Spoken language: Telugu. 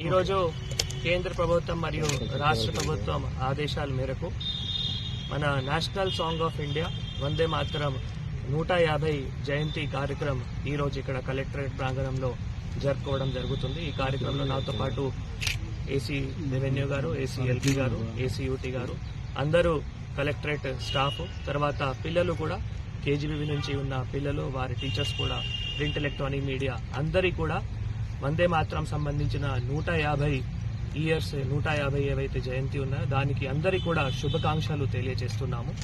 ఈరోజు కేంద్ర ప్రభుత్వం మరియు రాష్ట్ర ప్రభుత్వం ఆదేశాల మేరకు మన national song of India Vande Mataram నూట యాభై జయంతి కార్యక్రమం ఈరోజు ఇక్కడ కలెక్టరేట్ ప్రాంగణంలో జరుపుకోవడం జరుగుతుంది. ఈ కార్యక్రమంలో నాతో పాటు ఏసీ రెవెన్యూ గారు ఏసీ ఎల్పీ గారు ఏసీ యూటీ గారు అందరూ కలెక్టరేట్ స్టాఫ్ తర్వాత పిల్లలు కూడా కేజీబీవీ నుంచి ఉన్న పిల్లలు వారి టీచర్స్ కూడా ప్రింట్ ఎలక్ట్రానిక్ మీడియా అందరి కూడా వందే మాత్రం సంబంధించిన నూట యాభై ఇయర్స్ నూట యాభై ఏవైతే జయంతి ఉన్నాయో దానికి అందరికీ కూడా శుభాకాంక్షలు తెలియజేస్తున్నాము.